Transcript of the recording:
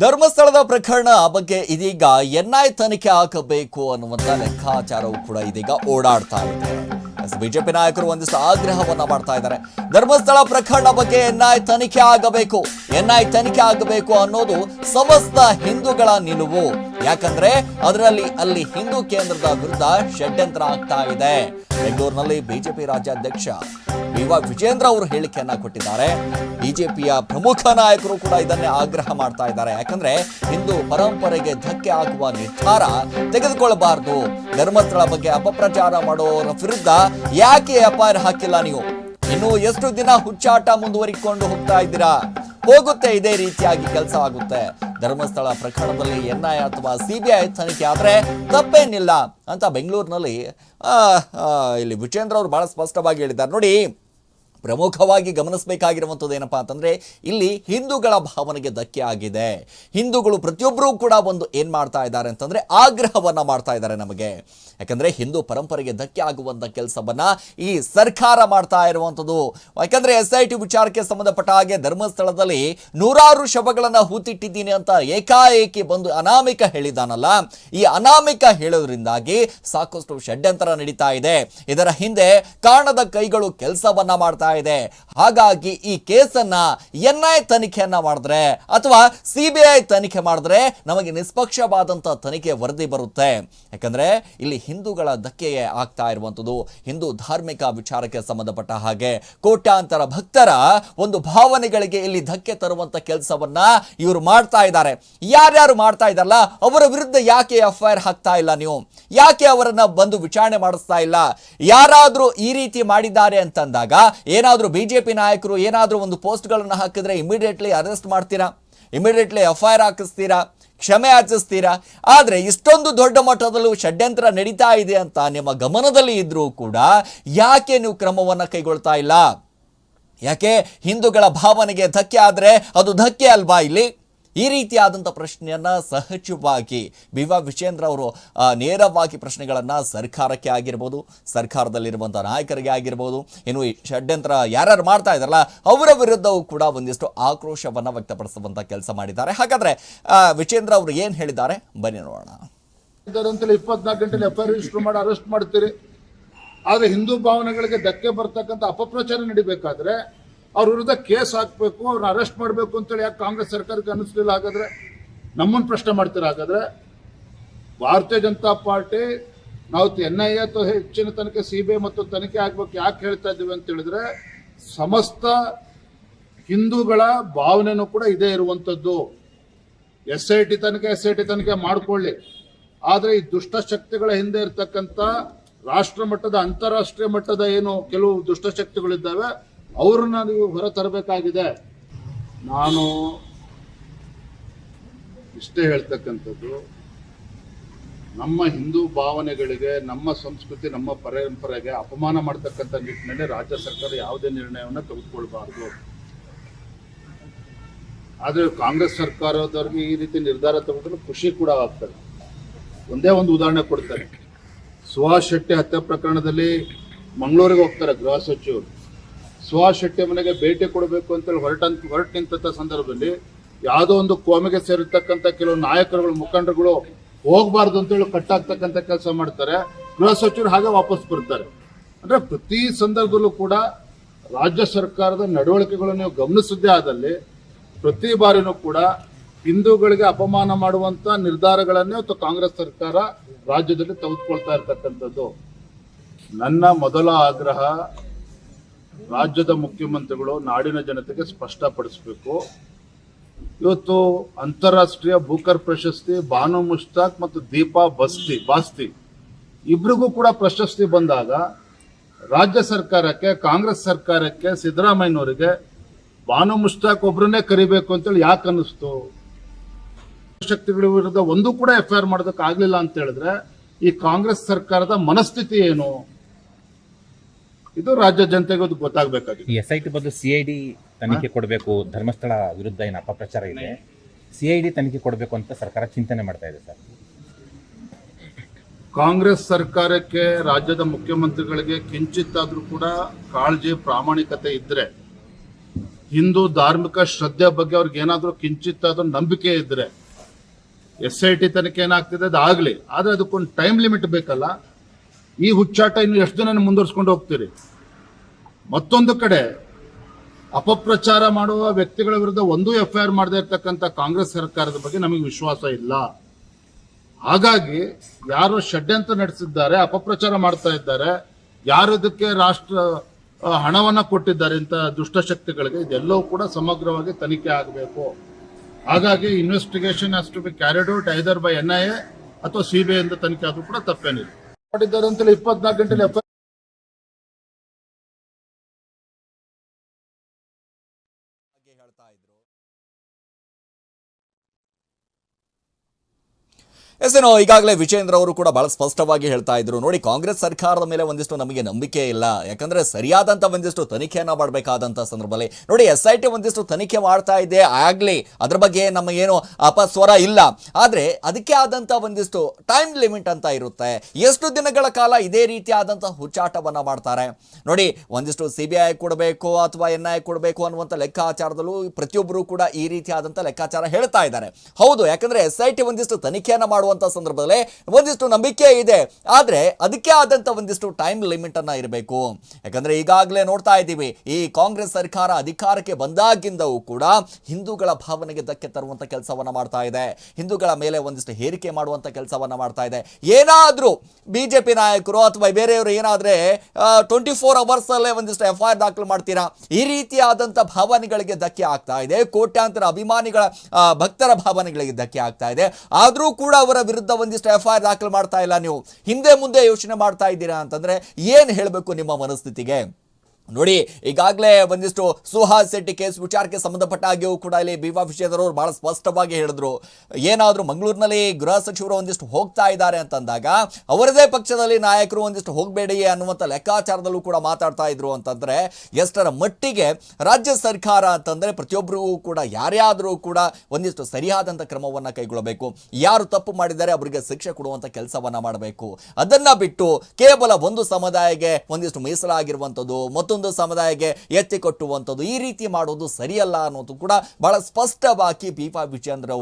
ಧರ್ಮಸ್ಥಳದ ಪ್ರಕರಣ ಬಗ್ಗೆ ಇದೀಗ ಎನ್ಐ ತನಿಖೆ ಆಗಬೇಕು ಅನ್ನುವಂಥ ಲೆಕ್ಕಾಚಾರವು ಕೂಡ ಇದೀಗ ಓಡಾಡ್ತಾ ಇದೆ. ಬಿಜೆಪಿ ನಾಯಕರು ಒಂದಿಷ್ಟು ಆಗ್ರಹವನ್ನ ಮಾಡ್ತಾ ಇದ್ದಾರೆ. ಧರ್ಮಸ್ಥಳ ಪ್ರಕರಣ ಬಗ್ಗೆ ಎನ್ಐ ತನಿಖೆ ಆಗಬೇಕು. ಎನ್ಐ ತನಿಖೆ ಆಗಬೇಕು ಅನ್ನೋದು ಸಮಸ್ತ ಹಿಂದೂಗಳ ನಿಲುವು. ಯಾಕಂದ್ರೆ ಅದರಲ್ಲಿ ಅಲ್ಲಿ ಹಿಂದೂ ಕೇಂದ್ರದ ವಿರುದ್ಧ ಷಡ್ಯಂತ್ರ ಆಗ್ತಾ ಇದೆ. ಬೆಂಗಳೂರಿನಲ್ಲಿ ಬಿಜೆಪಿ ರಾಜ್ಯಾಧ್ಯಕ್ಷ ಬಿ ವೈ ವಿಜೇಂದ್ರ ಅವರು ಹೇಳಿಕೆಯನ್ನ ಕೊಟ್ಟಿದ್ದಾರೆ. ಬಿಜೆಪಿಯ ಪ್ರಮುಖ ನಾಯಕರು ಕೂಡ ಇದನ್ನೇ ಆಗ್ರಹ ಮಾಡ್ತಾ ಇದ್ದಾರೆ. ಯಾಕಂದ್ರೆ ಹಿಂದೂ ಪರಂಪರೆಗೆ ಧಕ್ಕೆ ಆಗುವ ನಿರ್ಧಾರ ತೆಗೆದುಕೊಳ್ಳಬಾರದು. ಧರ್ಮಸ್ಥಳ ಬಗ್ಗೆ ಅಪಪ್ರಚಾರ ಮಾಡೋರ ವಿರುದ್ಧ ಯಾಕೆ ಅಪಾಯ ಹಾಕಿಲ್ಲ ನೀವು? ಇನ್ನು ಎಷ್ಟು ದಿನ ಹುಚ್ಚಾಟ ಮುಂದುವರಿಕೊಂಡು ಹೋಗ್ತಾ ಇದ್ದೀರಾ? ಹೋಗುತ್ತೆ ಇದೇ ರೀತಿಯಾಗಿ ಕೆಲಸ ಆಗುತ್ತೆ. ಧರ್ಮಸ್ಥಳ ಪ್ರಕರಣದಲ್ಲಿ ಎನ್ಐ ಅಥವಾ ಸಿಬಿಐ ತನಿಖೆ ಆದರೆ ತಪ್ಪೇನಿಲ್ಲ ಅಂತ ಬೆಂಗಳೂರಿನಲ್ಲಿ ಇಲ್ಲಿ ವಿಜೇಂದ್ರ ಅವರು ಬಹಳ ಸ್ಪಷ್ಟವಾಗಿ ಹೇಳಿದ್ದಾರೆ. ನೋಡಿ ಪ್ರಮುಖವಾಗಿ ಗಮನಿಸಬೇಕಾಗಿರುವಂಥದ್ದು ಏನಪ್ಪಾ ಅಂತಂದರೆ ಇಲ್ಲಿ ಹಿಂದೂಗಳ ಭಾವನೆಗೆ ಧಕ್ಕೆ ಆಗಿದೆ. ಹಿಂದೂಗಳು ಪ್ರತಿಯೊಬ್ಬರೂ ಕೂಡ ಒಂದು ಏನು ಮಾಡ್ತಾ ಇದ್ದಾರೆ ಅಂತಂದರೆ ಆಗ್ರಹವನ್ನು ಮಾಡ್ತಾ ಇದ್ದಾರೆ ನಮಗೆ. ಯಾಕಂದರೆ ಹಿಂದೂ ಪರಂಪರೆಗೆ ಧಕ್ಕೆ ಆಗುವಂಥ ಕೆಲಸವನ್ನು ಈ ಸರ್ಕಾರ ಮಾಡ್ತಾ ಇರುವಂಥದ್ದು. ಯಾಕಂದರೆ ಎಸ್ ಐ ಟಿ ವಿಚಾರಕ್ಕೆ ಸಂಬಂಧಪಟ್ಟ ಹಾಗೆ ಧರ್ಮಸ್ಥಳದಲ್ಲಿ ನೂರಾರು ಶವಗಳನ್ನು ಹೂತಿಟ್ಟಿದ್ದೀನಿ ಅಂತ ಏಕಾಏಕಿ ಬಂದು ಅನಾಮಿಕ ಹೇಳಿದಾನಲ್ಲ. ಈ ಅನಾಮಿಕ ಹೇಳೋದ್ರಿಂದಾಗಿ ಸಾಕಷ್ಟು ಷಡ್ಯಂತರ ನಡೀತಾ ಇದೆ. ಇದರ ಹಿಂದೆ ಕಾಣದ ಕೈಗಳು ಕೆಲಸವನ್ನ ಮಾಡ್ತಾ ಇದೆ. ಹಾಗಾಗಿ ಈ ಕೇಸನ್ನ ಐ ತನಿಖೆಯನ್ನ ಮಾಡಿದ್ರೆ ಅಥವಾ ಸಿಬಿಐ ತನಿಖೆ ಮಾಡಿದ್ರೆ ನಮಗೆ ನಿಷ್ಪಕ್ಷವಾದಂಥ ತನಿಖೆ ವರದಿ ಬರುತ್ತೆ. ಯಾಕಂದ್ರೆ ಇಲ್ಲಿ ಹಿಂದೂಗಳ ಧಕ್ಕೆಯೇ ಆಗ್ತಾ ಇರುವಂಥದ್ದು. ಹಿಂದೂ ಧಾರ್ಮಿಕ ವಿಚಾರಕ್ಕೆ ಸಂಬಂಧಪಟ್ಟ ಹಾಗೆ ಕೋಟ್ಯಾಂತರ ಭಕ್ತರ ಒಂದು ಭಾವನೆಗಳಿಗೆ ಇಲ್ಲಿ ಧಕ್ಕೆ ತರುವಂತ ಕೆಲಸವನ್ನ ಇವರು ಮಾಡ್ತಾ ಇದ್ದಾರೆ. ಯಾರ್ಯಾರು ಮಾಡ್ತಾ ಇದ್ದಾರಲ್ಲ, ಅವರ ವಿರುದ್ಧ ಯಾಕೆ ಎಫ್ ಐ ಆರ್ ಹಾಕ್ತಾ ಇಲ್ಲ ನೀವು? ಯಾಕೆ ಅವರನ್ನ ಬಂದು ವಿಚಾರಣೆ ಮಾಡಿಸ್ತಾ ಇಲ್ಲ? ಯಾರಾದ್ರೂ ಈ ರೀತಿ ಮಾಡಿದ್ದಾರೆ ಅಂತಂದಾಗ ಏನಾದ್ರೂ ಪಿ ನಾಯಕರು ಏನಾದರೂ ಒಂದು ಪೋಸ್ಟ್ಗಳನ್ನು ಹಾಕಿದ್ರೆ ಇಮಿಡಿಯೇಟ್ಲಿ ಅರೆಸ್ಟ್ ಮಾಡ್ತೀರಾ? ಇಮಿಡಿಯೇಟ್ಲಿ ಎಫ್ ಐ ಆರ್ ಹಾಕಿಸ್ತೀರಾ? ಕ್ಷಮೆ ಆಚಿಸ್ತೀರಾ ಆದರೆ ಇಷ್ಟೊಂದು ದೊಡ್ಡ ಮಟ್ಟದಲ್ಲೂ ಷಡ್ಯಂತ್ರ ನಡೀತಾ ಇದೆ ಅಂತ ನಿಮ್ಮ ಗಮನದಲ್ಲಿ ಇದ್ದರೂ ಕೂಡ ಯಾಕೆ ನೀವು ಕ್ರಮವನ್ನು ಕೈಗೊಳ್ತಾ ಇಲ್ಲ? ಯಾಕೆ ಹಿಂದೂಗಳ ಭಾವನೆಗೆ ಧಕ್ಕೆ ಆದರೆ ಅದು ಧಕ್ಕೆ ಅಲ್ವಾ ಇಲ್ಲಿ? ಈ ರೀತಿಯಾದಂಥ ಪ್ರಶ್ನೆಯನ್ನು ಸಹಜವಾಗಿ ಬಿ ವಾ ವಿಜೇಂದ್ರ ಅವರು ನೇರವಾಗಿ ಪ್ರಶ್ನೆಗಳನ್ನು ಸರ್ಕಾರಕ್ಕೆ ಆಗಿರ್ಬೋದು ಸರ್ಕಾರದಲ್ಲಿರುವಂಥ ನಾಯಕರಿಗೆ ಆಗಿರ್ಬೋದು, ಇನ್ನು ಈ ಷಡ್ಯಂತ್ರ ಯಾರ್ಯಾರು ಮಾಡ್ತಾ ಇದ್ದಾರಲ್ಲ, ಅವರ ವಿರುದ್ಧವೂ ಕೂಡ ಒಂದಿಷ್ಟು ಆಕ್ರೋಶವನ್ನು ವ್ಯಕ್ತಪಡಿಸುವಂಥ ಕೆಲಸ ಮಾಡಿದ್ದಾರೆ. ಹಾಗಾದರೆ ವಿಜೇಂದ್ರ ಅವರು ಏನು ಹೇಳಿದ್ದಾರೆ? ಬನ್ನಿ ನೋಡೋಣ. ಇಪ್ಪತ್ನಾಲ್ಕು ಗಂಟೆಲಿ ಎಫ್ ಐ ರಿಜಿಸ್ಟರ್ ಮಾಡಿ ಅರೆಸ್ಟ್ ಮಾಡ್ತೀರಿ. ಆದರೆ ಹಿಂದೂ ಭಾವನೆಗಳಿಗೆ ಧಕ್ಕೆ ಬರ್ತಕ್ಕಂಥ ಅಪಪ್ರಚಾರ ನಡಿಬೇಕಾದ್ರೆ ಅವ್ರ ವಿರುದ್ಧ ಕೇಸ್ ಹಾಕಬೇಕು, ಅವ್ರನ್ನ ಅರೆಸ್ಟ್ ಮಾಡಬೇಕು ಅಂತೇಳಿ ಯಾಕೆ ಕಾಂಗ್ರೆಸ್ ಸರ್ಕಾರಕ್ಕೆ ಅನ್ನಿಸ್ಲಿಲ್ಲ? ಹಾಗಾದ್ರೆ ನಮ್ಮನ್ನು ಪ್ರಶ್ನೆ ಮಾಡ್ತೀರಾ? ಹಾಗಾದ್ರೆ ಭಾರತೀಯ ಜನತಾ ಪಾರ್ಟಿ, ನಾವು ಎನ್ ಐ ಎ ಅಥವಾ ಹೆಚ್ಚಿನ ತನಕ ಸಿ ಬಿ ಐ ಮತ್ತು ತನಿಖೆ ಆಗ್ಬೇಕು ಯಾಕೆ ಹೇಳ್ತಾ ಇದ್ದೀವಿ ಅಂತ ಹೇಳಿದ್ರೆ ಸಮಸ್ತ ಹಿಂದೂಗಳ ಭಾವನೆನೂ ಕೂಡ ಇದೇ ಇರುವಂಥದ್ದು. ಎಸ್ ಐ ಟಿ ತನಿಖೆ ಎಸ್ ಐ ಟಿ ತನಿಖೆ ಮಾಡಿಕೊಳ್ಳಿ. ಆದರೆ ಈ ದುಷ್ಟಶಕ್ತಿಗಳ ಹಿಂದೆ ಇರ್ತಕ್ಕಂಥ ರಾಷ್ಟ್ರ ಮಟ್ಟದ, ಅಂತಾರಾಷ್ಟ್ರೀಯ ಮಟ್ಟದ ಏನು ಕೆಲವು ದುಷ್ಟಶಕ್ತಿಗಳಿದ್ದಾವೆ ಅವ್ರನ್ನ ನೀವು ಹೊರ ತರಬೇಕಾಗಿದೆ. ನಾನು ಇಷ್ಟೇ ಹೇಳ್ತಕ್ಕಂಥದ್ದು, ನಮ್ಮ ಹಿಂದೂ ಭಾವನೆಗಳಿಗೆ, ನಮ್ಮ ಸಂಸ್ಕೃತಿ, ನಮ್ಮ ಪರಂಪರೆಗೆ ಅಪಮಾನ ಮಾಡ್ತಕ್ಕಂಥ ನಿಟ್ಟಿನಲ್ಲಿ ರಾಜ್ಯ ಸರ್ಕಾರ ಯಾವುದೇ ನಿರ್ಣಯವನ್ನು ತೆಗೆದುಕೊಳ್ಬಾರ್ದು. ಆದರೆ ಕಾಂಗ್ರೆಸ್ ಸರ್ಕಾರದವ್ರಿಗೆ ಈ ರೀತಿ ನಿರ್ಧಾರ ತಗೊಂಡ್ರೆ ಖುಷಿ ಕೂಡ ಆಗ್ತದೆ. ಒಂದೇ ಒಂದು ಉದಾಹರಣೆ ಕೊಡ್ತಾರೆ ಸುಹಾಸ್ ಶೆಟ್ಟಿ ಹತ್ಯೆ ಪ್ರಕರಣದಲ್ಲಿ ಮಂಗಳೂರಿಗೆ ಹೋಗ್ತಾರೆ ಗೃಹ ಸಚಿವರು. ಸುಹಾಸ್ ಶೆಟ್ಟಿ ಮನೆಗೆ ಭೇಟಿ ಕೊಡಬೇಕು ಅಂತೇಳಿ ಹೊರಟ ಹೊರಟು ನಿಂತ ಸಂದರ್ಭದಲ್ಲಿ ಯಾವುದೋ ಒಂದು ಕೋಮಿಗೆ ಸೇರಿರ್ತಕ್ಕಂಥ ಕೆಲವು ನಾಯಕರುಗಳು, ಮುಖಂಡರುಗಳು ಹೋಗಬಾರ್ದು ಅಂತೇಳಿ ಕಟ್ಟಾಗ್ತಕ್ಕಂಥ ಕೆಲಸ ಮಾಡ್ತಾರೆ. ಗೃಹ ಸಚಿವರು ಹಾಗೆ ವಾಪಸ್ ಬರ್ತಾರೆ. ಅಂದರೆ ಪ್ರತಿ ಸಂದರ್ಭದಲ್ಲೂ ಕೂಡ ರಾಜ್ಯ ಸರ್ಕಾರದ ನಡವಳಿಕೆಗಳನ್ನು ನೀವು ಗಮನಿಸದೇ ಆದಲ್ಲಿ ಪ್ರತಿ ಬಾರಿನೂ ಕೂಡ ಹಿಂದೂಗಳಿಗೆ ಅಪಮಾನ ಮಾಡುವಂಥ ನಿರ್ಧಾರಗಳನ್ನೇ ಅಥವಾ ಕಾಂಗ್ರೆಸ್ ಸರ್ಕಾರ ರಾಜ್ಯದಲ್ಲಿ ತೆಗೆದುಕೊಳ್ತಾ ಇರ್ತಕ್ಕಂಥದ್ದು. ನನ್ನ ಮೊದಲ ಆಗ್ರಹ ರಾಜ್ಯದ ಮುಖ್ಯಮಂತ್ರಿಗಳು ನಾಡಿನ ಜನತೆಗೆ ಸ್ಪಷ್ಟಪಡಿಸಬೇಕು. ಇವತ್ತು ಅಂತಾರಾಷ್ಟ್ರೀಯ ಬೂಕರ್ ಪ್ರಶಸ್ತಿ ಬಾನು ಮುಷ್ತಾಕ್ ಮತ್ತು ದೀಪಾ ಬಸ್ತಿ, ಬಾಸ್ತಿ ಇಬ್ರಿಗೂ ಕೂಡ ಪ್ರಶಸ್ತಿ ಬಂದಾಗ ರಾಜ್ಯ ಸರ್ಕಾರಕ್ಕೆ, ಕಾಂಗ್ರೆಸ್ ಸರ್ಕಾರಕ್ಕೆ, ಸಿದ್ದರಾಮಯ್ಯನವರಿಗೆ ಬಾನು ಮುಷ್ತಾಕ್ ಒಬ್ಬರನ್ನೇ ಕರಿಬೇಕು ಅಂತೇಳಿ ಯಾಕೆ ಅನ್ನಿಸ್ತು? ಶಕ್ತಿಗಳ ವಿರುದ್ಧ ಒಂದು ಕೂಡ ಎಫ್ ಐ ಆರ್ ಮಾಡೋದಕ್ಕೆ ಅಂತ ಹೇಳಿದ್ರೆ ಈ ಕಾಂಗ್ರೆಸ್ ಸರ್ಕಾರದ ಮನಸ್ಥಿತಿ ಏನು? ಇದು ರಾಜ್ಯ ಜನತೆಗೆ ಅದು ಗೊತ್ತಾಗಬೇಕಾಗಿದೆ. ಎಸ್ ಐ ಟಿ ಬದಲು ಸಿ ಐ ಡಿ ತನಿಖೆ ಕೊಡಬೇಕು ಧರ್ಮಸ್ಥಳ ವಿರುದ್ಧ ಏನು ಅಪಪ್ರಚಾರ ಇದೆ? ಸಿ ಐ ಡಿ ತನಿಖೆ ಕೊಡಬೇಕು ಅಂತ ಸರ್ಕಾರ ಚಿಂತನೆ ಮಾಡ್ತಾ ಇದೆ ಸರ್. ಕಾಂಗ್ರೆಸ್ ಸರ್ಕಾರಕ್ಕೆ ರಾಜ್ಯದ ಮುಖ್ಯಮಂತ್ರಿಗಳಿಗೆ ಕಿಂಚಿತ್ತಾದರೂ ಕೂಡ ಕಾಳಜಿ ಪ್ರಾಮಾಣಿಕತೆ ಇದ್ದರೆ ಹಿಂದೂ ಧಾರ್ಮಿಕ ಶ್ರದ್ಧೆ ಬಗ್ಗೆ ಅವ್ರಿಗೆ ಏನಾದರೂ ಕಿಂಚಿತ್ತಾದರೂ ನಂಬಿಕೆ ಇದ್ದರೆ ಎಸ್ ಐ ಟಿ ತನಿಖೆ ಏನಾಗ್ತಿದೆ ಅದು ಆಗಲಿ. ಆದರೆ ಅದಕ್ಕೊಂದು ಟೈಮ್ ಲಿಮಿಟ್ ಬೇಕಲ್ಲ. ಈ ಹುಚ್ಚಾಟ ಇನ್ನು ಎಷ್ಟು ದಿನ ಮುಂದುವರ್ಸ್ಕೊಂಡು ಹೋಗ್ತೀರಿ? ಮತ್ತೊಂದು ಕಡೆ ಅಪಪ್ರಚಾರ ಮಾಡುವ ವ್ಯಕ್ತಿಗಳ ವಿರುದ್ಧ ಒಂದೂ ಎಫ್ ಐ ಆರ್ ಮಾಡದೇ ಇರ್ತಕ್ಕಂಥ ಕಾಂಗ್ರೆಸ್ ಸರ್ಕಾರದ ಬಗ್ಗೆ ನಮಗೆ ವಿಶ್ವಾಸ ಇಲ್ಲ. ಹಾಗಾಗಿ ಯಾರು ಷಡ್ಯಂತ್ರ ನಡೆಸಿದ್ದಾರೆ, ಅಪಪ್ರಚಾರ ಮಾಡ್ತಾ ಇದ್ದಾರೆ ಯಾರು ಇದಕ್ಕೆ ರಾಷ್ಟ್ರ ಹಣವನ್ನು ಕೊಟ್ಟಿದ್ದಾರೆ ಇಂಥ ದುಷ್ಟಶಕ್ತಿಗಳಿಗೆ ಇದೆಲ್ಲವೂ ಕೂಡ ಸಮಗ್ರವಾಗಿ ತನಿಖೆ ಆಗಬೇಕು. ಹಾಗಾಗಿ investigation to be carried out either by N I A ಅಥವಾ ಸಿ ಬಿ ಐ ಇಂದ ತನಿಖೆ ಆದರೂ ಕೂಡ ತಪ್ಪೇನಿಲ್ಲ. ಮಾಡಿದ್ದಾರೆ ಅಂತೇಳಿ ಇಪ್ಪತ್ನಾಲ್ಕು ಗಂಟೆಲಿ ಎಫ್ ಎಸ್ ಏನೋ, ಈಗಾಗಲೇ ವಿಜೇಂದ್ರ ಅವರು ಕೂಡ ಬಹಳ ಸ್ಪಷ್ಟವಾಗಿ ಹೇಳ್ತಾ ಇದ್ರು. ನೋಡಿ, ಕಾಂಗ್ರೆಸ್ ಸರ್ಕಾರದ ಮೇಲೆ ಒಂದಿಷ್ಟು ನಮಗೆ ನಂಬಿಕೆ ಇಲ್ಲ. ಯಾಕಂದ್ರೆ ಸರಿಯಾದಂತ ಒಂದಿಷ್ಟು ತನಿಖೆಯನ್ನು ಮಾಡಬೇಕಾದಂತ ಸಂದರ್ಭದಲ್ಲಿ. ನೋಡಿ, ಎಸ್ ಐ ಟಿ ಒಂದಿಷ್ಟು ತನಿಖೆ ಮಾಡ್ತಾ ಇದೆ. ಆಗ್ಲಿ, ಅದ್ರ ಬಗ್ಗೆ ನಮ್ಮ ಏನು ಅಪಸ್ವರ ಇಲ್ಲ. ಆದರೆ, ಅದಕ್ಕೆ ಆದಂತ ಒಂದಿಷ್ಟು ಟೈಮ್ ಲಿಮಿಟ್ ಅಂತ ಇರುತ್ತೆ. ಎಷ್ಟು ದಿನಗಳ ಕಾಲ ಇದೇ ರೀತಿಯಾದಂತಹ ಹುಚ್ಚಾಟವನ್ನು ಮಾಡ್ತಾರೆ? ನೋಡಿ, ಒಂದಿಷ್ಟು ಸಿ ಬಿ ಐ ಕೊಡಬೇಕು ಅಥವಾ ಎನ್ ಐ ಕೊಡಬೇಕು ಅನ್ನುವಂಥ ಲೆಕ್ಕಾಚಾರದಲ್ಲೂ ಪ್ರತಿಯೊಬ್ಬರು ಕೂಡ ಈ ರೀತಿಯಾದಂಥ ಲೆಕ್ಕಾಚಾರ ಹೇಳ್ತಾ ಇದ್ದಾರೆ. ಹೌದು, ಯಾಕಂದ್ರೆ ಎಸ್ ಐ ಟಿ ಒಂದಿಷ್ಟು ತನಿಖೆಯನ್ನ ಮಾಡುವಂಥ ಸಂದರ್ಭದಲ್ಲಿ ಒಂದಿಷ್ಟು ನಂಬಿಕೆ ಇದೆ. ಆದ್ರೆ ಅದಕ್ಕೆ ಆದಂತ ಒಂದಿಷ್ಟು ಟೈಮ್ ಲಿಮಿಟ್ ಅನ್ನ ಇರಬೇಕು. ಯಾಕಂದ್ರೆ ಈಗಾಗಲೇ ನೋಡ್ತಾ ಇದ್ದೀವಿ, ಈ ಕಾಂಗ್ರೆಸ್ ಸರ್ಕಾರ ಅಧಿಕಾರಕ್ಕೆ ಬಂದಾಗಿಂದವೂ ಕೂಡ ಹಿಂದೂಗಳ ಭಾವನೆಗೆ ಧಕ್ಕೆ ತರುವಂತ ಕೆಲಸವನ್ನ ಮಾಡ್ತಾ ಇದೆ. ಹಿಂದೂಗಳ ಮೇಲೆ ಒಂದಿಷ್ಟು ಹೇರಿಕೆ ಮಾಡುವಂತ ಕೆಲಸವನ್ನ ಮಾಡ್ತಾ ಇದೆ. ಏನಾದ್ರೂ ಬಿಜೆಪಿ ನಾಯಕರು ಅಥವಾ ಬೇರೆಯವರು ಏನಾದ್ರೆ ಟ್ವೆಂಟಿ ಫೋರ್ ಅವರ್ಸ್ ಅಲ್ಲೇ ಒಂದಿಷ್ಟು ಎಫ್ ಐ ಆರ್ ದಾಖಲು ಮಾಡ್ತೀರಾ? ಈ ರೀತಿಯಾದಂಥ ಭಾವನೆಗಳಿಗೆ ಧಕ್ಕೆ ಆಗ್ತಾ ಇದೆ. ಕೋಟ್ಯಾಂತರ ಅಭಿಮಾನಿಗಳ ಭಕ್ತರ ಭಾವನೆಗಳಿಗೆ ಧಕ್ಕೆ ಆಗ್ತಾ ಇದೆ. ಆದರೂ ಕೂಡ ಅವರ ವಿರುದ್ಧ ಒಂದಿಷ್ಟು ಎಫ್ ಐ ಆರ್ ದಾಖಲು ಮಾಡ್ತಾ ಇಲ್ಲ ನೀವು. ಹಿಂದೆ ಮುಂದೆ ಯೋಚನೆ ಮಾಡ್ತಾ ಇದ್ದೀರಾ ಅಂತಂದ್ರೆ ಏನು ಹೇಳಬೇಕು ನಿಮ್ಮ ಮನಸ್ಥಿತಿಗೆ? ನೋಡಿ, ಈಗಾಗಲೇ ಒಂದಿಷ್ಟು ಸುಹಾಸ್ ಶೆಟ್ಟಿ ಕೇಸ್ ವಿಚಾರಕ್ಕೆ ಸಂಬಂಧಪಟ್ಟ ಹಾಗೆಯೂ ಕೂಡ ಇಲ್ಲಿ ಬಿ ವಾ ವಿಷಯದವರು ಬಹಳ ಸ್ಪಷ್ಟವಾಗಿ ಹೇಳಿದ್ರು. ಏನಾದರೂ ಮಂಗಳೂರಿನಲ್ಲಿ ಗೃಹ ಸಚಿವರು ಒಂದಿಷ್ಟು ಹೋಗ್ತಾ ಇದ್ದಾರೆ ಅಂತಂದಾಗ, ಅವರದೇ ಪಕ್ಷದಲ್ಲಿ ನಾಯಕರು ಒಂದಿಷ್ಟು ಹೋಗಬೇಡಿ ಅನ್ನುವಂಥ ಲೆಕ್ಕಾಚಾರದಲ್ಲೂ ಕೂಡ ಮಾತಾಡ್ತಾ ಇದ್ರು ಅಂತಂದ್ರೆ, ಎಷ್ಟರ ಮಟ್ಟಿಗೆ ರಾಜ್ಯ ಸರ್ಕಾರ ಅಂತಂದ್ರೆ ಪ್ರತಿಯೊಬ್ಬರಿಗೂ ಕೂಡ ಯಾರ್ಯಾದರೂ ಕೂಡ ಒಂದಿಷ್ಟು ಸರಿಯಾದಂಥ ಕ್ರಮವನ್ನ ಕೈಗೊಳ್ಳಬೇಕು. ಯಾರು ತಪ್ಪು ಮಾಡಿದ್ದಾರೆ ಅವರಿಗೆ ಶಿಕ್ಷೆ ಕೊಡುವಂಥ ಕೆಲಸವನ್ನ ಮಾಡಬೇಕು. ಅದನ್ನ ಬಿಟ್ಟು ಕೇವಲ ಒಂದು ಸಮುದಾಯಕ್ಕೆ ಒಂದಿಷ್ಟು ಮೀಸಲಾಗಿರುವಂಥದ್ದು ಮತ್ತೊಂದು ಸಮುದಾಯಕ್ಕೆ ಎತ್ತಿ ಕೊಟ್ಟುವಂಥದ್ದು ಈ ರೀತಿ ಮಾಡೋದು ಸರಿಯಲ್ಲ ಅನ್ನೋದು ಕೂಡ ಬಹಳ ಸ್ಪಷ್ಟವಾಗಿ ಪಿ ಪಾ ವಿಜೇಂದ್ರ